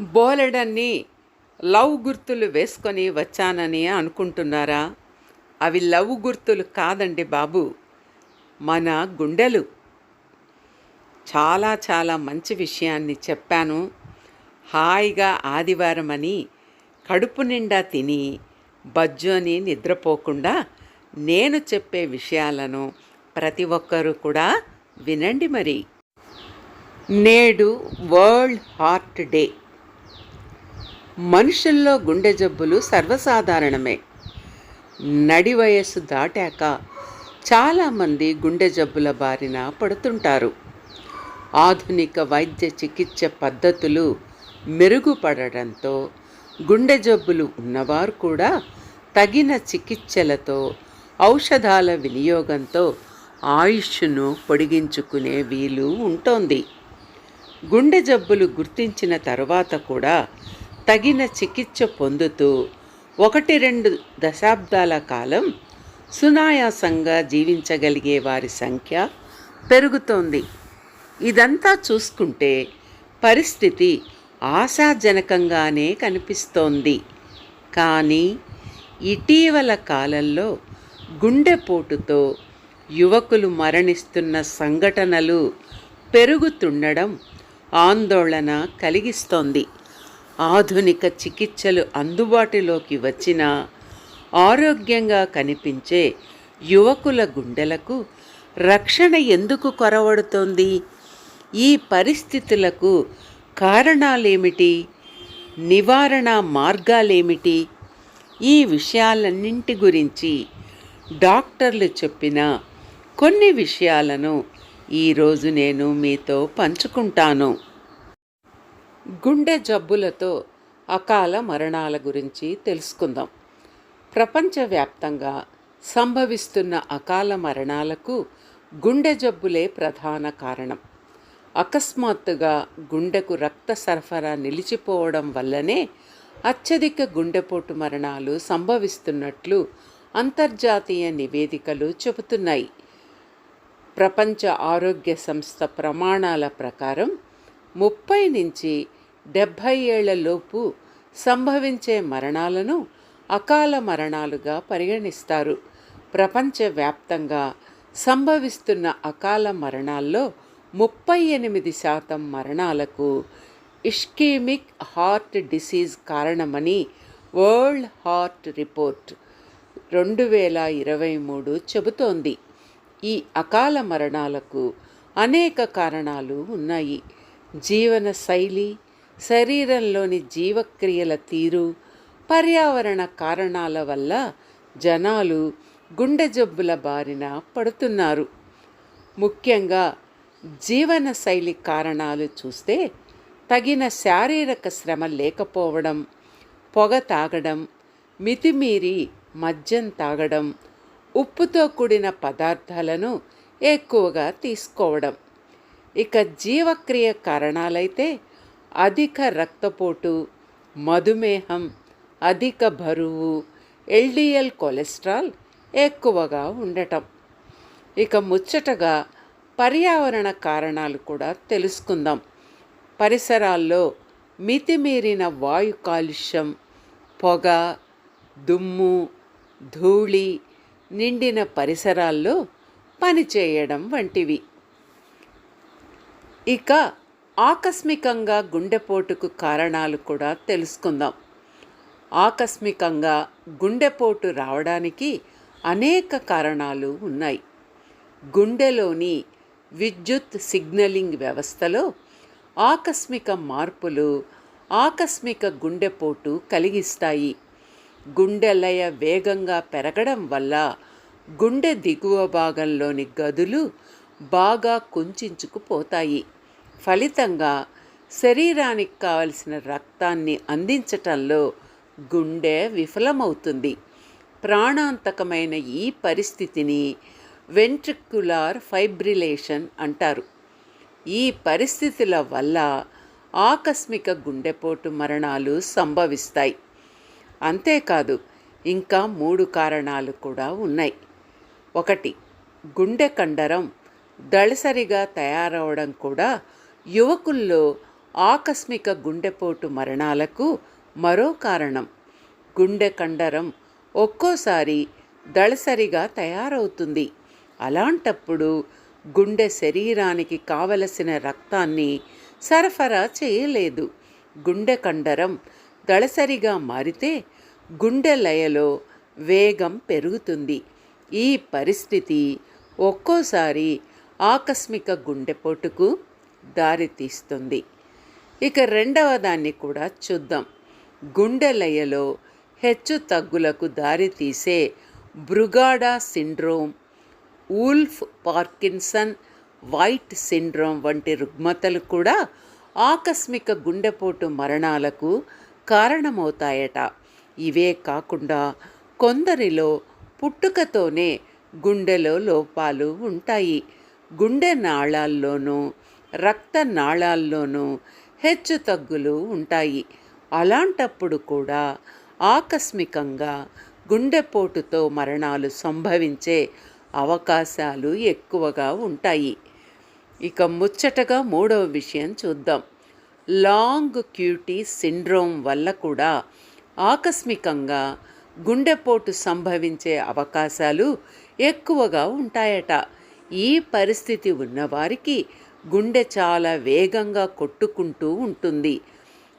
బోలెడన్ని లవ్ గుర్తులు వేసుకొని వచ్చానని అనుకుంటున్నారా? అవి లవ్ గుర్తులు కాదండి బాబు. మన గుండెలు. చాలా చాలా మంచి విషయాన్ని చెప్పాను. హాయిగా ఆదివారం అని కడుపు నిండా తిని బజ్జోని నిద్రపోకుండా నేను చెప్పే విషయాలను ప్రతి ఒక్కరూ కూడా వినండి మరి. నేడు వరల్డ్ హార్ట్ డే. మనుషుల్లో గుండె జబ్బులు సర్వసాధారణమే. నడి వయస్సు దాటాక చాలామంది గుండె జబ్బుల బారిన పడుతుంటారు. ఆధునిక వైద్య చికిత్స పద్ధతులు మెరుగుపడడంతో గుండె జబ్బులు ఉన్నవారు కూడా తగిన చికిత్సలతో ఔషధాల వినియోగంతో ఆయుష్ను పొడిగించుకునే వీలు ఉంటోంది. గుండె జబ్బులు గుర్తించిన తర్వాత కూడా తగిన చికిత్స పొందుతూ ఒకటి రెండు దశాబ్దాల కాలం సునాయాసంగా జీవించగలిగే వారి సంఖ్య పెరుగుతోంది. ఇదంతా చూసుకుంటే పరిస్థితి ఆశాజనకంగానే కనిపిస్తోంది. కానీ ఇటీవల కాలంలో గుండెపోటుతో యువకులు మరణిస్తున్న సంఘటనలు పెరుగుతుండడం ఆందోళన కలిగిస్తోంది. ఆధునిక చికిత్సలు అందుబాటులోకి వచ్చిన ఆరోగ్యంగా కనిపించే యువకుల గుండెలకు రక్షణ ఎందుకు కొరవడుతోంది? ఈ పరిస్థితులకు కారణాలేమిటి? నివారణ మార్గాలేమిటి? ఈ విషయాలన్నింటి గురించి డాక్టర్లు చెప్పిన కొన్ని విషయాలను ఈరోజు నేను మీతో పంచుకుంటాను. గుండె జబ్బులతో అకాల మరణాల గురించి తెలుసుకుందాం. ప్రపంచవ్యాప్తంగా సంభవిస్తున్న అకాల మరణాలకు గుండె జబ్బులే ప్రధాన కారణం. అకస్మాత్తుగా గుండెకు రక్త సరఫరా నిలిచిపోవడం వల్లనే అత్యధిక గుండెపోటు మరణాలు సంభవిస్తున్నట్లు అంతర్జాతీయ నివేదికలు చెబుతున్నాయి. ప్రపంచ ఆరోగ్య సంస్థ ప్రమాణాల ప్రకారం ముప్పై నుంచి డెబ్భై ఏళ్ళలోపు సంభవించే మరణాలను అకాల మరణాలుగా పరిగణిస్తారు. ప్రపంచవ్యాప్తంగా సంభవిస్తున్న అకాల మరణాల్లో ముప్పై ఎనిమిది శాతం మరణాలకు ఇష్కీమిక్ హార్ట్ డిసీజ్ కారణమని వరల్డ్ హార్ట్ రిపోర్ట్ రెండు వేల ఇరవై మూడు చెబుతోంది. ఈ అకాల మరణాలకు అనేక కారణాలు ఉన్నాయి. జీవన శైలి శరీరంలోని జీవక్రియల తీరు పర్యావరణ కారణాల వల్ల జనాలు గుండె జబ్బుల బారిన పడుతున్నారు. ముఖ్యంగా జీవన శైలి కారణాలు చూస్తే తగిన శారీరక శ్రమ లేకపోవడం పొగ తాగడం మితిమీరి మద్యం తాగడం ఉప్పుతో కూడిన పదార్థాలను ఎక్కువగా తీసుకోవడం. ఇక జీవక్రియ కారణాలైతే అధిక రక్తపోటు మధుమేహం అధిక బరువు ఎల్డిఎల్ కొలెస్ట్రాల్ ఎక్కువగా ఉండటం. ఇక ముచ్చటగా పర్యావరణ కారణాలు కూడా తెలుసుకుందాం. పరిసరాల్లో మితిమీరిన వాయు కాలుష్యం పొగ దుమ్ము ధూళి నిండిన పరిసరాల్లో పనిచేయడం వంటివి. ఇక ఆకస్మికంగా గుండెపోటుకు కారణాలు కూడా తెలుసుకుందాం. ఆకస్మికంగా గుండెపోటు రావడానికి అనేక కారణాలు ఉన్నాయి. గుండెలోని విద్యుత్ సిగ్నలింగ్ వ్యవస్థలో ఆకస్మిక మార్పులు ఆకస్మిక గుండెపోటు కలిగిస్తాయి. గుండె లయ వేగంగా పెరగడం వల్ల గుండె దిగువ భాగంలోని గదులు బాగా కుంచుకుపోతాయి ఫలితంగా శరీరానికి కావలసిన రక్తాన్ని అందించటంలో గుండె విఫలమవుతుంది. ప్రాణాంతకమైన ఈ పరిస్థితిని వెంట్రిక్యులార్ ఫైబ్రిలేషన్ అంటారు. ఈ పరిస్థితుల వల్ల ఆకస్మిక గుండెపోటు మరణాలు సంభవిస్తాయి. అంతేకాదు ఇంకా మూడు కారణాలు కూడా ఉన్నాయి. ఒకటి గుండె కండరం దళసరిగా తయారవడం కూడా యువకుల్లో ఆకస్మిక గుండెపోటు మరణాలకు మరో కారణం. గుండె కండరం ఒక్కోసారి దళసరిగా తయారవుతుంది. అలాంటప్పుడు గుండె శరీరానికి కావలసిన రక్తాన్ని సరఫరా చేయలేదు. గుండె కండరం దళసరిగా మారితే గుండె లయలో వేగం పెరుగుతుంది. ఈ పరిస్థితి ఒక్కోసారి ఆకస్మిక గుండెపోటుకు దారితీస్తుంది ఇక రెండవ దాన్ని కూడా చూద్దాం. గుండె లయలో హెచ్చు తగ్గులకు దారితీసే Brugada syndrome Wolff Parkinson White syndrome వంటి రుగ్మతలు కూడా ఆకస్మిక గుండెపోటు మరణాలకు కారణమవుతాయట. ఇవే కాకుండా కొందరిలో పుట్టుకతోనే గుండెలో లోపాలు ఉంటాయి. గుండె నాళాల్లోనూ రక్త నాళాల్లోనూ హెచ్చు తగ్గులు ఉంటాయి. అలాంటప్పుడు కూడా ఆకస్మికంగా గుండెపోటుతో మరణాలు సంభవించే అవకాశాలు ఎక్కువగా ఉంటాయి. ఇక ముచ్చటగా మూడవ విషయం చూద్దాం. లాంగ్ క్యూటీ సిండ్రోమ్ వల్ల కూడా ఆకస్మికంగా గుండెపోటు సంభవించే అవకాశాలు ఎక్కువగా ఉంటాయట. ఈ పరిస్థితి ఉన్నవారికి గుండె చాలా వేగంగా కొట్టుకుంటూ ఉంటుంది.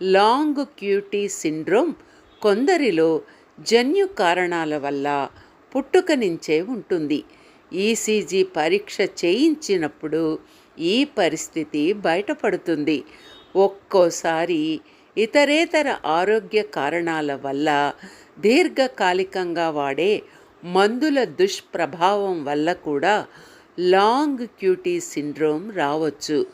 లాంగ్ క్యూటీ సిండ్రోమ్ కొందరిలో జన్యు కారణాల వల్ల పుట్టుక నుంచే ఉంటుంది. ఈసీజీ పరీక్ష చేయించినప్పుడు ఈ పరిస్థితి బయటపడుతుంది. ఒక్కోసారి ఇతరేతర ఆరోగ్య కారణాల వల్ల దీర్ఘకాలికంగా వాడే మందుల దుష్ప్రభావం వల్ల కూడా లాంగ్ క్యూటీ సిండ్రోమ్ రావచ్చు.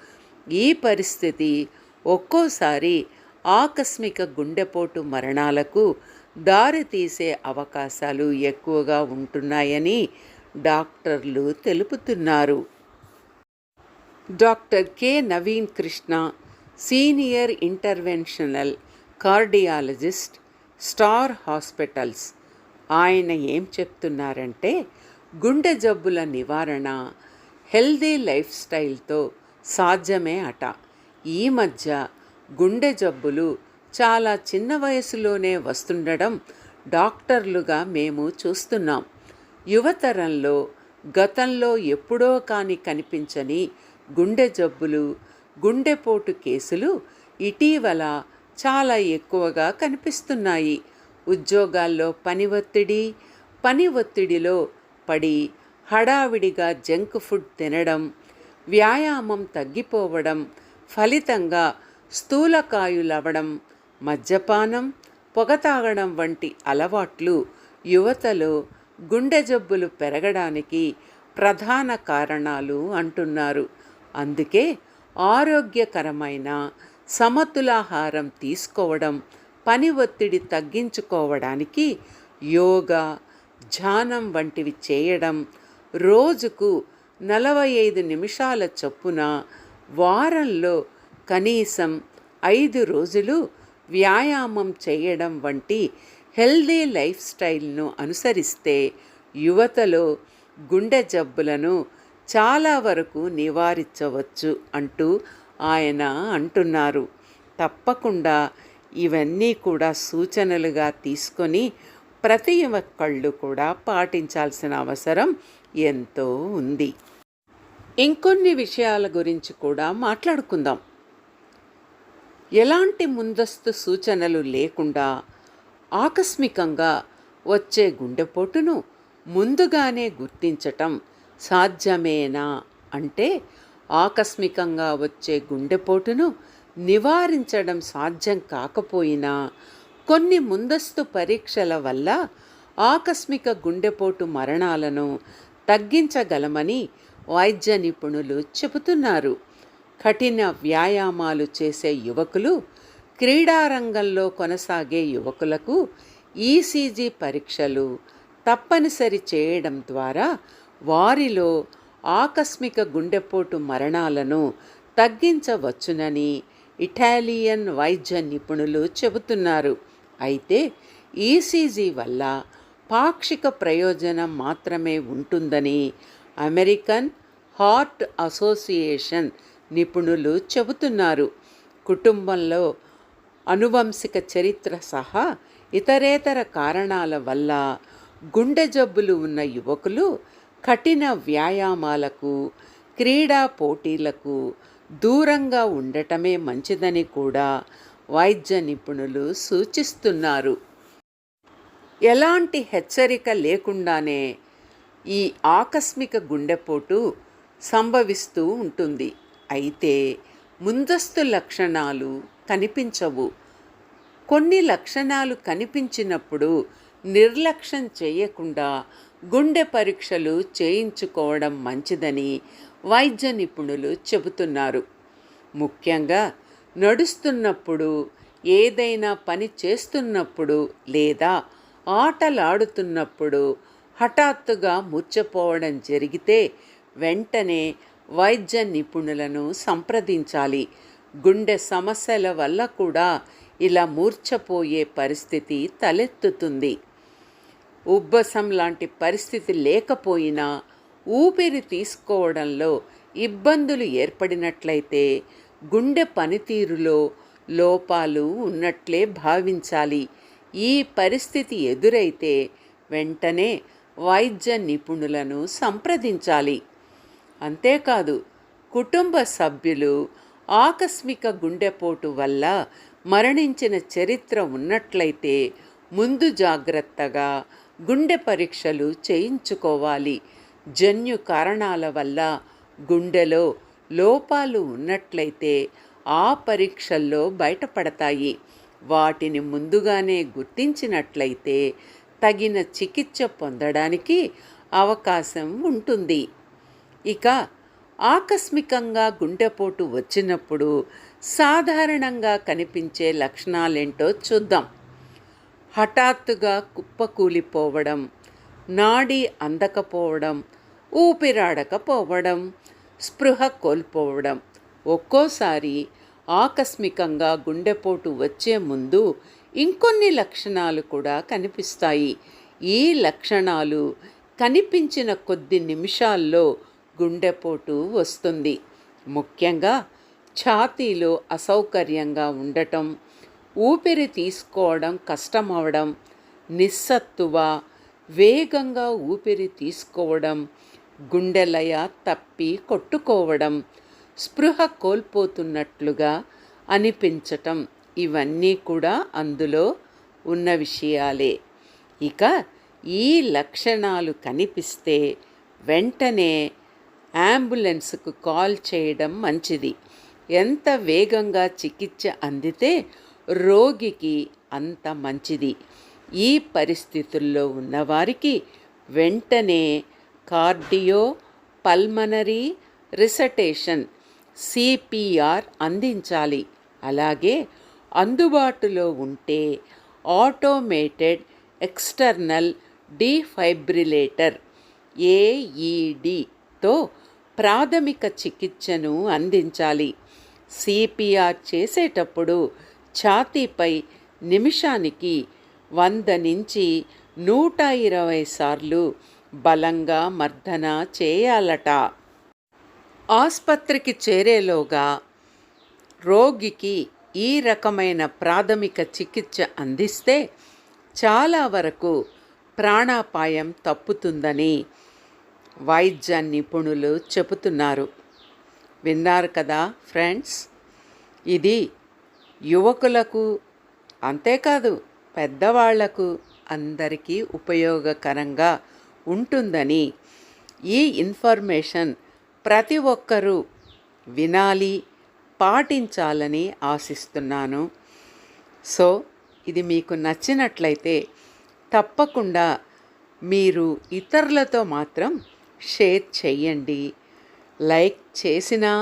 ఈ పరిస్థితి ఒక్కోసారి ఆకస్మిక గుండెపోటు మరణాలకు దారితీసే అవకాశాలు ఎక్కువగా ఉంటున్నాయని డాక్టర్లు తెలుపుతున్నారు. Doctor K. Naveen Krishna senior interventional cardiologist Star Hospitals. ఆయన ఏం చెప్తున్నారంటే గుండె జబ్బుల నివారణ హెల్దీ లైఫ్ స్టైల్తో సాధ్యమే అట. ఈ మధ్య గుండె జబ్బులు చాలా చిన్న వయసులోనే వస్తుండడం డాక్టర్లుగా మేము చూస్తున్నాం. యువతరంలో గతంలో ఎప్పుడో కాని కనిపించని గుండె జబ్బులు గుండెపోటు కేసులు ఇటీవల చాలా ఎక్కువగా కనిపిస్తున్నాయి. ఉద్యోగాల్లో పని ఒత్తిడి పని ఒత్తిడిలో పడి హడావిడిగా జంక్ ఫుడ్ తినడం వ్యాయామం తగ్గిపోవడం ఫలితంగా స్థూలకాయులవడం మద్యపానం పొగ తాగడం వంటి అలవాట్లు యువతలో గుండె జబ్బులు పెరగడానికి ప్రధాన కారణాలు అంటున్నారు. అందుకే ఆరోగ్యకరమైన సమతులాహారం తీసుకోవడం పని ఒత్తిడి తగ్గించుకోవడానికి యోగా ధ్యానం వంటివి చేయడం రోజుకు నలభై ఐదు నిమిషాల చొప్పున వారంలో కనీసం ఐదు రోజులు వ్యాయామం చేయడం వంటి హెల్దీ లైఫ్ స్టైల్ను అనుసరిస్తే యువతలో గుండె జబ్బులను చాలా వరకు నివారించవచ్చు అంటూ ఆయన అంటున్నారు. తప్పకుండా ఇవన్నీ కూడా సూచనలుగా తీసుకొని ప్రతి ఒక్కళ్ళు కూడా పాటించాల్సిన అవసరం ఎంతో ఉంది. ఇంకొన్ని విషయాల గురించి కూడా మాట్లాడుకుందాం. ఎలాంటి ముందస్తు సూచనలు లేకుండా ఆకస్మికంగా వచ్చే గుండెపోటును ముందుగానే గుర్తించటం సాధ్యమేనా అంటే ఆకస్మికంగా వచ్చే గుండెపోటును నివారించడం సాధ్యం కాకపోయినా కొన్ని ముందస్తు పరీక్షల వల్ల ఆకస్మిక గుండెపోటు మరణాలను తగ్గించగలమని వైద్య నిపుణులు చెబుతున్నారు. కఠిన వ్యాయామాలు చేసే యువకులు క్రీడారంగంలో కొనసాగే యువకులకు ఈసీజీ పరీక్షలు తప్పనిసరి చేయడం ద్వారా వారిలో ఆకస్మిక గుండెపోటు మరణాలను తగ్గించవచ్చునని ఇటాలియన్ వైద్య నిపుణులు చెబుతున్నారు. అయితే ఈసీజీ వల్ల పాక్షిక ప్రయోజనం మాత్రమే ఉంటుందని అమెరికన్ హార్ట్ అసోసియేషన్ నిపుణులు చెబుతున్నారు. కుటుంబంలో అనువంశిక చరిత్ర సహా ఇతరేతర కారణాల వల్ల గుండె జబ్బులు ఉన్న యువకులు కఠిన వ్యాయామాలకు క్రీడా పోటీలకు దూరంగా ఉండటమే మంచిదని కూడా వైద్య నిపుణులు సూచిస్తున్నారు. ఎలాంటి హెచ్చరిక లేకుండానే ఈ ఆకస్మిక గుండెపోటు సంభవిస్తూ ఉంటుంది. అయితే ముందస్తు లక్షణాలు కనిపించవు. కొన్ని లక్షణాలు కనిపించినప్పుడు నిర్లక్ష్యం చేయకుండా గుండె పరీక్షలు చేయించుకోవడం మంచిదని వైద్య నిపుణులు చెబుతున్నారు. ముఖ్యంగా నడుస్తున్నప్పుడు ఏదైనా పని చేస్తున్నప్పుడు లేదా ఆటలాడుతున్నప్పుడు హఠాత్తుగా ముచ్చపోవడం జరిగితే వెంటనే వైద్య నిపుణులను సంప్రదించాలి. గుండె సమస్యల వల్ల కూడా ఇలా మూర్ఛపోయే పరిస్థితి తలెత్తుతుంది. ఉబ్బసం లాంటి పరిస్థితి లేకపోయినా ఊపిరి తీసుకోవడంలో ఇబ్బందులు ఏర్పడినట్లయితే గుండె పనితీరులో లోపాలు ఉన్నట్లే భావించాలి. ఈ పరిస్థితి ఎదురైతే వెంటనే వైద్య నిపుణులను సంప్రదించాలి. అంతేకాదు కుటుంబ సభ్యులు ఆకస్మిక గుండెపోటు వల్ల మరణించిన చరిత్ర ఉన్నట్లయితే ముందు జాగ్రత్తగా గుండె పరీక్షలు చేయించుకోవాలి. జన్యు కారణాల వల్ల గుండెలో లోపాలు ఉన్నట్లయితే ఆ పరీక్షల్లో బయటపడతాయి. వాటిని ముందుగానే గుర్తించినట్లయితే తగిన చికిత్స పొందడానికి అవకాశం ఉంటుంది. ఇక ఆకస్మికంగా గుండెపోటు వచ్చినప్పుడు సాధారణంగా కనిపించే లక్షణాలేంటో చూద్దాం. హఠాత్తుగా కుప్పకూలిపోవడం నాడి అందకపోవడం ఊపిరాడకపోవడం స్పృహ కోల్పోవడం. ఒక్కోసారి ఆకస్మికంగా గుండెపోటు వచ్చే ముందు ఇంకొన్ని లక్షణాలు కూడా కనిపిస్తాయి. ఈ లక్షణాలు కనిపించిన కొద్ది నిమిషాల్లో గుండెపోటు వస్తుంది. ముఖ్యంగా ఛాతీలో అసౌకర్యంగా ఉండటం ఊపిరి తీసుకోవడం కష్టమవడం నిస్సత్తువ వేగంగా ఊపిరి తీసుకోవడం గుండెలయ తప్పి కొట్టుకోవడం స్పృహ కోల్పోతున్నట్లుగా అనిపించటం ఇవన్నీ కూడా అందులో ఉన్న విషయాలే. ఇక ఈ లక్షణాలు కనిపిస్తే వెంటనే అంబులెన్స్కు కాల్ చేయడం మంచిది. ఎంత వేగంగా చికిత్స అందితే రోగికి అంత మంచిది. ఈ పరిస్థితుల్లో ఉన్నవారికి వెంటనే కార్డియో పల్మనరీ రిసటేషన్ సిపిఆర్ అందించాలి. అలాగే అందుబాటులో ఉంటే ఆటోమేటెడ్ ఎక్స్టర్నల్ డిఫైబ్రిలేటర్ ఏఈడితో ప్రాథమిక చికిత్సను అందించాలి. సిపిఆర్ చేసేటప్పుడు ఛాతీపై నిమిషానికి వంద నుంచి నూట ఇరవై సార్లు బలంగా మర్దన చేయాలట. ఆసుపత్రికి చేరేలోగా రోగికి ఈ రకమైన ప్రాథమిక చికిత్స అందిస్తే చాలా వరకు ప్రాణాపాయం తప్పుతుందని వైద్య నిపుణులు చెబుతున్నారు. విన్నారు కదా ఫ్రెండ్స్? ఇది యువకులకు అంతేకాదు పెద్దవాళ్ళకు అందరికీ ఉపయోగకరంగా ఉంటుందని ఈ ఇన్ఫర్మేషన్ ప్రతి ఒక్కరూ వినాలి పాటించాలని ఆశిస్తున్నాను. సో ఇది మీకు నచ్చినట్లయితే తప్పకుండా మీరు ఇతరులతో మాత్రం షేర్ చేయండి లైక్ చేసినా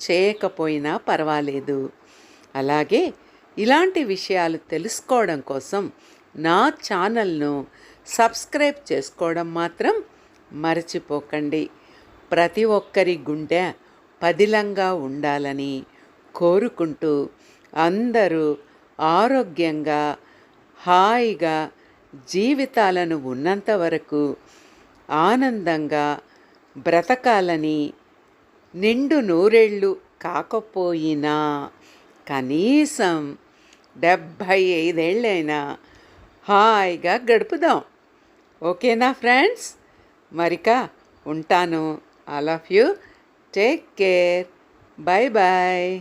చేయకపోయినా పర్వాలేదు. అలాగే ఇలాంటి విషయాలు తెలుసుకోవడం కోసం నా ఛానల్ను సబ్స్క్రైబ్ చేసుకోవడం మాత్రం మర్చిపోకండి. ప్రతి ఒక్కరి గుండె పదిలంగా ఉండాలని కోరుకుంటూ అందరూ ఆరోగ్యంగా హాయిగా జీవితాలను ఉన్నంత వరకు ఆనందంగా బ్రతకాలని నిండు నూరేళ్ళు కాకపోయినా కనీసం డెబ్భై ఐదేళ్ళైనా హాయిగా గడుపుదాం. ఓకేనా ఫ్రెండ్స్? మరిక ఉంటాను. All of you. Take care. Bye bye